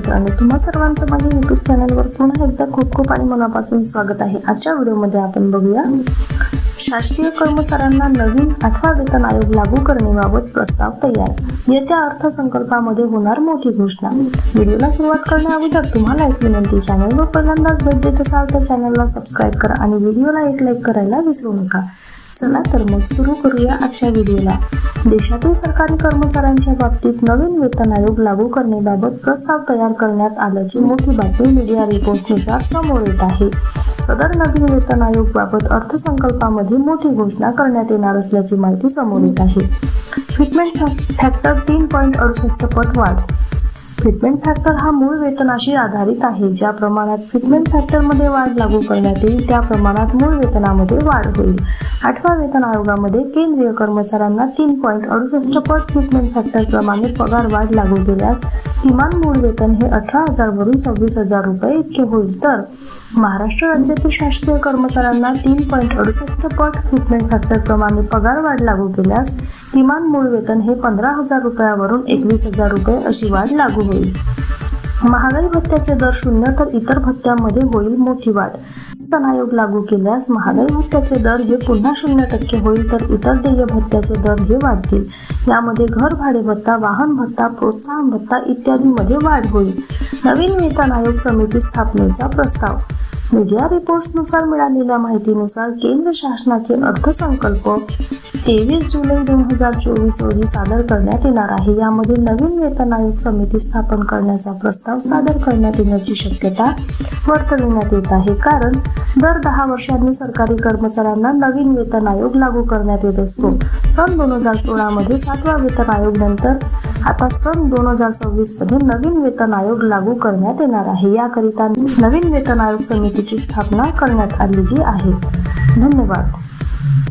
मित्रांनो तुम्हा सर्वांचं माझ्या युट्यूब चॅनलवर पुन्हा एकदा खूप खूप आणि मनापासून स्वागत आहे. आजच्या व्हिडिओमध्ये आपण बघूया शासकीय कर्मचाऱ्यांना नवीन आठवा वेतन आयोग लागू करण्याबाबत प्रस्ताव तयार. येत्या अर्थसंकल्पामध्ये होणार मोठी घोषणा. व्हिडिओला सुरुवात करण्याअगोदर तुम्हाला एक विनंती चॅनलवर पहिल्यांदाच भेट देत असाल तर चॅनलला सबस्क्राईब करा आणि व्हिडिओला एक लाईक करायला विसरू नका. चला तर मग सुरू करूया आजच्या व्हिडिओला. देशातील सरकारी कर्मचाऱ्यांच्या बाबतीत नवीन वेतन आयोग लागू करण्याबाबत प्रस्ताव तयार करण्यात आल्याची मोठी बातमी मीडिया रिपोर्टनुसार समोर येत आहे. सदर नवीन वेतन आयोग बाबत अर्थसंकल्पामध्ये मोठी घोषणा करण्यात येणार असल्याची माहिती समोर येत आहे. फिटमेंट फॅक्टर तीन पॉईंट अडुसष्ट पट वाढ. ट्रीटमेंट फॅक्टर हा मूळ वेतनाशी आधारित आहे. ज्या प्रमाणात ट्रीटमेंट फॅक्टरमध्ये वाढ लागू करण्यात येईल त्या प्रमाणात मूळ वेतनामध्ये वाढ होईल. आठव्या वेतन आयोगामध्ये केंद्रीय कर्मचाऱ्यांना तीन पॉईंट अडुसष्ट पट ट्रीटमेंट फॅक्टर प्रमाणे पगार वाढ लागू केल्यास किमान मूळ वेतन हे अठरा हजार वरून सव्वीस हजार रुपये इतके होईल तर महाराष्ट्र राज्यातील शासकीय कर्मचाऱ्यांना तीन पॉईंट अडुसष्ट पट फिटमेंट फॅक्टर प्रमाणे पगार वाढ लागू केल्यास किमान मूळ वेतन हे पंधरा हजार रुपयावरून एकवीस हजार रुपये अशी वाढ लागू होईल. महागाई भत्त्याचे दर शून्य तर इतर भत्त्यांमध्ये होईल मोठी वाढ. वेतन आयोग लागू केल्यास महागाई भत्त्याचे दर हे पुन्हा शून्य टक्के होईल तर इतर देय भत्त्याचे दर हे वाढतील. यामध्ये घर भाडे भत्ता वाहन भत्ता प्रोत्साहन भत्ता इत्यादीमध्ये वाढ होईल. नवीन वेतन आयोग समिती स्थापनेचा प्रस्ताव. मीडिया रिपोर्ट्सनुसार मिळालेल्या माहितीनुसार केंद्र शासनाचे अर्थसंकल्प तेवीस जुलै दोन हजार चोवीस रोजी सादर करण्यात येणार आहे. यामध्ये नवीन वेतन आयोग समिती स्थापन करण्याचा प्रस्ताव सादर करण्यात येण्याची शक्यता वर्तविण्यात येत आहे. कारण दर दहा वर्षांनी सरकारी कर्मचाऱ्यांना नवीन वेतन आयोग लागू करण्यात येत असतो. सन दोन हजार सोळा मध्ये सातवा वेतन आयोग नंतर आता सन दोन हजार सव्वीसमध्ये नवीन वेतन आयोग लागू करण्यात येणार आहे. याकरिता नवीन वेतन आयोग समितीची स्थापना करण्यात आलेली आहे. धन्यवाद.